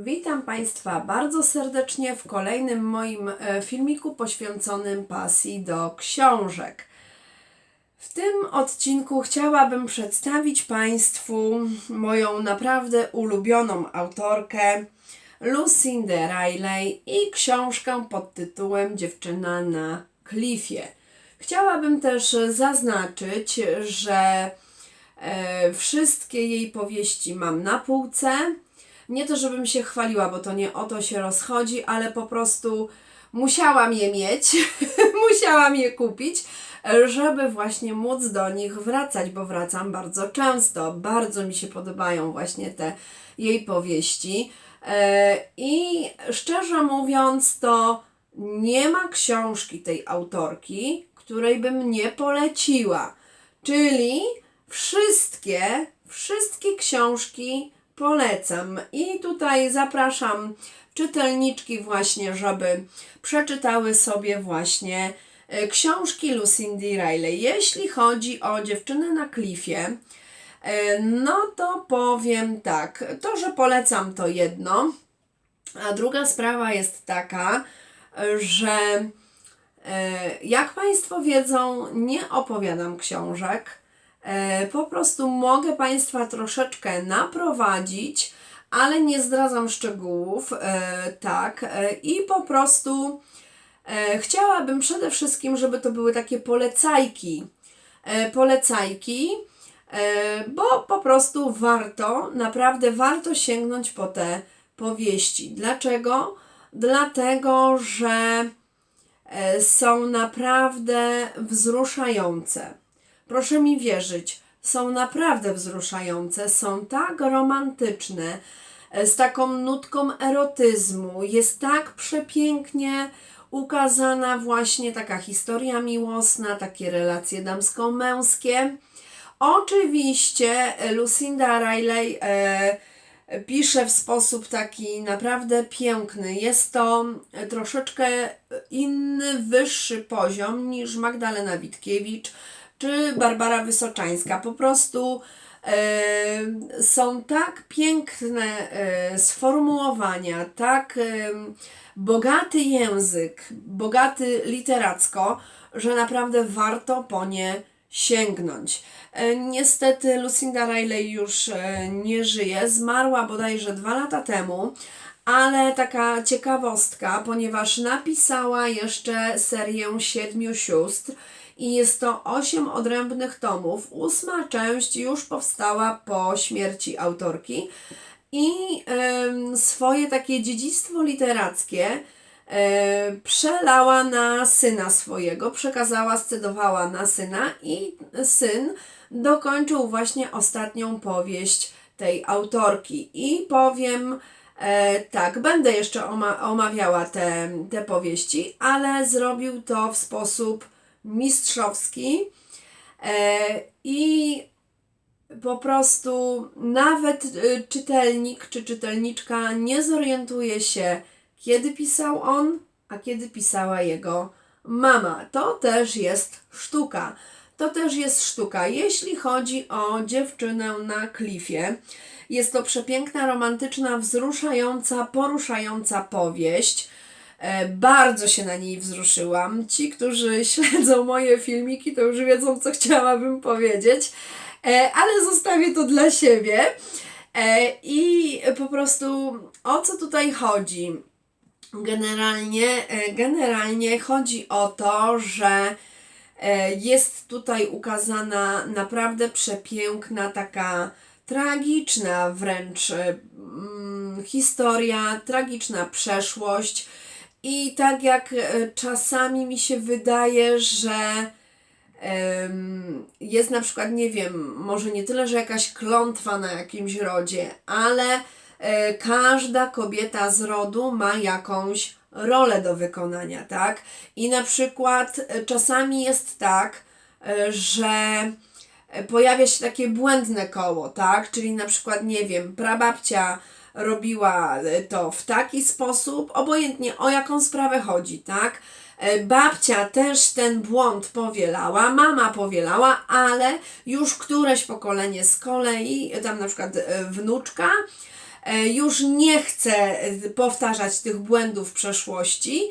Witam Państwa bardzo serdecznie w kolejnym moim e, filmiku poświęconym pasji do książek. W tym odcinku chciałabym przedstawić Państwu moją naprawdę ulubioną autorkę Lucindę Riley i książkę pod tytułem Dziewczyna na klifie. Chciałabym też zaznaczyć, że e, wszystkie jej powieści mam na półce. Nie to, żebym się chwaliła, bo to nie o to się rozchodzi, ale po prostu musiałam je mieć, musiałam je kupić, żeby właśnie móc do nich wracać, bo wracam bardzo często. Bardzo mi się podobają właśnie te jej powieści. E, I szczerze mówiąc, to nie ma książki tej autorki, której bym nie poleciła. Czyli wszystkie, wszystkie książki polecam. I tutaj zapraszam czytelniczki właśnie, żeby przeczytały sobie właśnie e, książki Lucindy Riley. Jeśli chodzi o dziewczynę na klifie, e, no to powiem tak, to, że polecam to jedno, a druga sprawa jest taka, że e, jak Państwo wiedzą, nie opowiadam książek. E, Po prostu mogę Państwa troszeczkę naprowadzić, ale nie zdradzam szczegółów, e, tak. E, I po prostu chciałabym przede wszystkim, żeby to były takie polecajki. Polecajki, bo po prostu warto, naprawdę warto sięgnąć po te powieści. Dlaczego? Dlatego, że są naprawdę wzruszające. Proszę mi wierzyć, są naprawdę wzruszające, są tak romantyczne, e, z taką nutką erotyzmu. Jest tak przepięknie ukazana właśnie taka historia miłosna, takie relacje damsko-męskie. Oczywiście Lucinda Riley e, pisze w sposób taki naprawdę piękny. Jest to e, troszeczkę inny, wyższy poziom niż Magdalena Witkiewicz czy Barbara Wysoczańska. Po prostu e, są tak piękne e, sformułowania, tak e, bogaty język, bogaty literacko, że naprawdę warto po nie sięgnąć. E, Niestety Lucinda Riley już e, nie żyje, zmarła bodajże dwa lata temu, ale taka ciekawostka, ponieważ napisała jeszcze serię Siedmiu Sióstr i jest to osiem odrębnych tomów. Ósma część już powstała po śmierci autorki i em, swoje takie dziedzictwo literackie e, przelała na syna swojego, przekazała, scedowała na syna i syn dokończył właśnie ostatnią powieść tej autorki. I powiem e, tak, będę jeszcze oma- omawiała te, te powieści, ale zrobił to w sposób mistrzowski e, i po prostu nawet y, czytelnik czy czytelniczka nie zorientuje się, kiedy pisał on, a kiedy pisała jego mama. To też jest sztuka. To też jest sztuka. Jeśli chodzi o dziewczynę na klifie, jest to przepiękna, romantyczna, wzruszająca, poruszająca powieść. E, Bardzo się na niej wzruszyłam. Ci, którzy śledzą moje filmiki, to już wiedzą, co chciałabym powiedzieć, E, ale zostawię to dla siebie. E, I po prostu o co tutaj chodzi? Generalnie, generalnie chodzi o to, że jest tutaj ukazana naprawdę przepiękna, taka tragiczna wręcz mm, historia, tragiczna przeszłość. I tak jak e, czasami mi się wydaje, że jest na przykład, nie wiem, może nie tyle, że jakaś klątwa na jakimś rodzie, ale e, każda kobieta z rodu ma jakąś rolę do wykonania, tak? I na przykład e, czasami jest tak, że pojawia się takie błędne koło, tak? Czyli na przykład, nie wiem, prababcia robiła e, to w taki sposób, obojętnie o jaką sprawę chodzi, tak? E, Babcia też ten błąd powielała, mama powielała, ale już któreś pokolenie z kolei, tam na przykład e, wnuczka, już nie chce powtarzać tych błędów przeszłości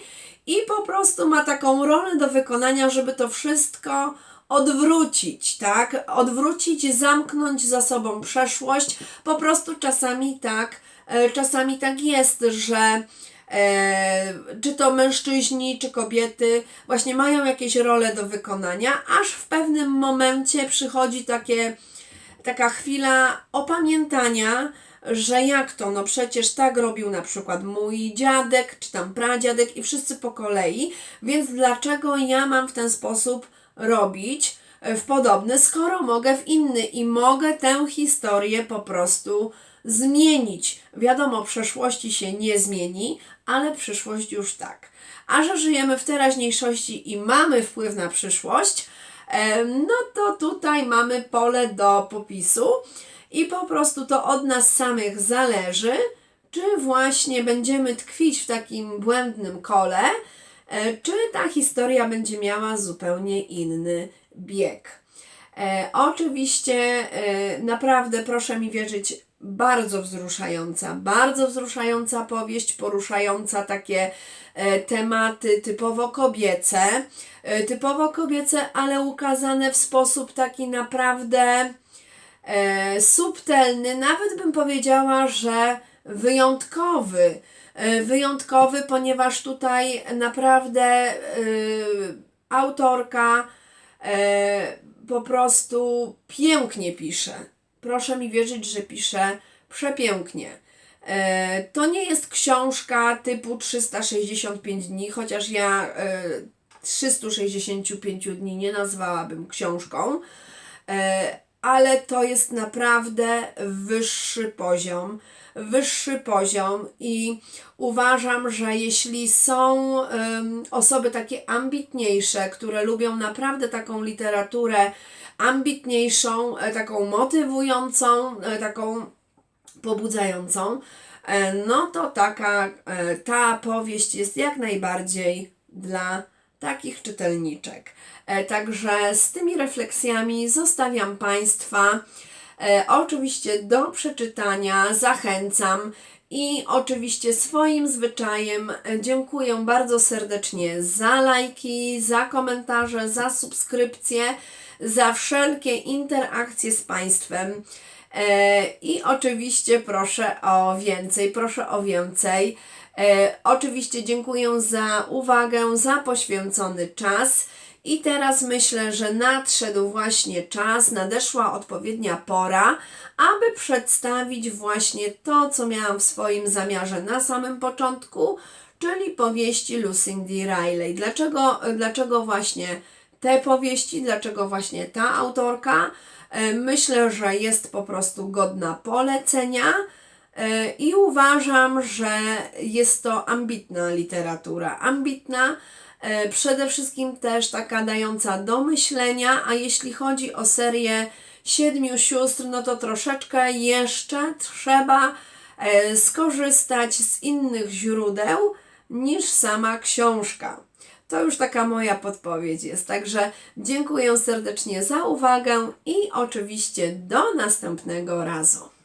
i po prostu ma taką rolę do wykonania, żeby to wszystko odwrócić, tak? Odwrócić, zamknąć za sobą przeszłość. Po prostu czasami tak, e, czasami tak jest, że e, czy to mężczyźni, czy kobiety właśnie mają jakieś role do wykonania, aż w pewnym momencie przychodzi takie, taka chwila opamiętania, że jak to, no przecież tak robił na przykład mój dziadek, czy tam pradziadek i wszyscy po kolei, więc dlaczego ja mam w ten sposób robić e, w podobny, skoro mogę w inny i mogę tę historię po prostu zmienić. Wiadomo, przeszłości się nie zmieni, ale przyszłość już tak. A że żyjemy w teraźniejszości i mamy wpływ na przyszłość, e, no to tutaj mamy pole do popisu i po prostu to od nas samych zależy, czy właśnie będziemy tkwić w takim błędnym kole, czy ta historia będzie miała zupełnie inny bieg. E, oczywiście, e, naprawdę proszę mi wierzyć, bardzo wzruszająca, bardzo wzruszająca powieść, poruszająca takie e, tematy typowo kobiece, e, typowo kobiece, ale ukazane w sposób taki naprawdę e, subtelny, nawet bym powiedziała, że wyjątkowy. E, wyjątkowy, ponieważ tutaj naprawdę e, autorka e, po prostu pięknie pisze. Proszę mi wierzyć, że pisze przepięknie. To nie jest książka typu 365 dni, chociaż ja e, 365 dni nie nazwałabym książką, ale to jest naprawdę wyższy poziom. Wyższy poziom i uważam, że jeśli są em, osoby takie ambitniejsze, które lubią naprawdę taką literaturę ambitniejszą, e, taką motywującą, e, taką pobudzającą, e, no to taka ta powieść jest jak najbardziej dla takich czytelniczek. E, Także z tymi refleksjami zostawiam Państwa. E, Oczywiście do przeczytania zachęcam i oczywiście swoim zwyczajem e, dziękuję bardzo serdecznie za lajki, za komentarze, za subskrypcje, za wszelkie interakcje z Państwem. E, I oczywiście proszę o więcej, proszę o więcej. E, oczywiście dziękuję za uwagę, za poświęcony czas. I teraz myślę, że nadszedł właśnie czas, nadeszła odpowiednia pora, aby przedstawić właśnie to, co miałam w swoim zamiarze na samym początku, czyli powieści Lucindy Riley. Dlaczego, dlaczego właśnie te powieści, dlaczego właśnie ta autorka? E, Myślę, że jest po prostu godna polecenia. E, I uważam, że jest to ambitna literatura. Ambitna, przede wszystkim też taka dająca do myślenia, a jeśli chodzi o serię Siedmiu Sióstr, no to troszeczkę jeszcze trzeba e, skorzystać z innych źródeł niż sama książka. To już taka moja podpowiedź jest. Także dziękuję serdecznie za uwagę i oczywiście do następnego razu.